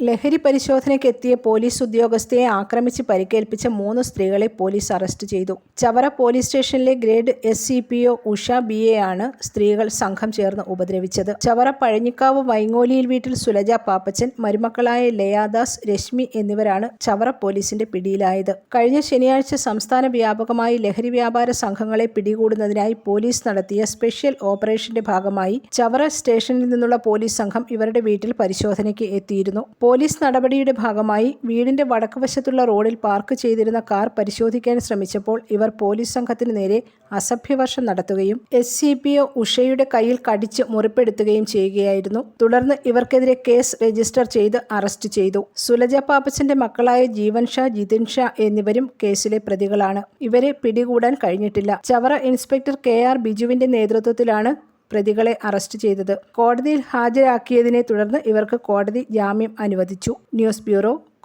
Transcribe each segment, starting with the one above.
ലഹരി പരിശോധനയ്ക്കെത്തിയ പോലീസ് ഉദ്യോഗസ്ഥയെ ആക്രമിച്ച് പരിക്കേൽപ്പിച്ച മൂന്ന് സ്ത്രീകളെ പോലീസ് അറസ്റ്റ് ചെയ്തു. ചവറ പോലീസ് സ്റ്റേഷനിലെ grade S C P O Usha B A ആണ് സ്ത്രീകൾ സംഘം ചേർന്ന് ഉപദ്രവിച്ചത്. ചവറ പഴഞ്ഞിക്കാവ് വൈങ്ങോലിയിൽ വീട്ടിൽ സുലജ പാപ്പച്ചൻ മരുമക്കളായ ലയാദാസ് രശ്മി എന്നിവരാണ് ചവറ പോലീസിന്റെ പിടിയിലായത്. കഴിഞ്ഞ ശനിയാഴ്ച സംസ്ഥാന വ്യാപകമായി ലഹരി വ്യാപാര സംഘങ്ങളെ പിടികൂടുന്നതിനായി പോലീസ് നടത്തിയ സ്പെഷ്യൽ ഓപ്പറേഷന്റെ ഭാഗമായി ചവറ സ്റ്റേഷനിൽ നിന്നുള്ള പോലീസ് സംഘം ഇവരുടെ വീട്ടിൽ പരിശോധനയ്ക്ക് എത്തിയിരുന്നു. പോലീസ് നടപടിയുടെ ഭാഗമായി വീടിന്റെ വടക്കുവശത്തുള്ള റോഡിൽ പാർക്ക് ചെയ്തിരുന്ന കാർ പരിശോധിക്കാൻ ശ്രമിച്ചപ്പോൾ ഇവർ പോലീസ് സംഘത്തിന് നേരെ അസഭ്യവർഷം നടത്തുകയും എസ് സി പി ഒ ഉഷയുടെ കയ്യിൽ കടിച്ച് മുറിപ്പെടുത്തുകയും ചെയ്യുകയായിരുന്നു. തുടർന്ന് ഇവർക്കെതിരെ കേസ് രജിസ്റ്റർ ചെയ്ത് അറസ്റ്റ് ചെയ്തു. സുലജ പാപ്പച്ചന്റെ മക്കളായ ജീവൻ ഷാ ജിതിൻ ഷാ എന്നിവരും കേസിലെ പ്രതികളാണ്. ഇവരെ പിടികൂടാൻ കഴിഞ്ഞിട്ടില്ല. ചവറ ഇൻസ്പെക്ടർ കെ ആർ ബിജുവിന്റെ നേതൃത്വത്തിലാണ് പ്രതികളെ അറസ്റ്റ് ചെയ്തത്. കോടതിയിൽ ഹാജരാക്കിയതിനെ തുടർന്ന് ഇവർക്ക് കോടതി ജാമ്യം അനുവദിച്ചു. News bureau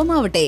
ഒപ്പമാവട്ടെ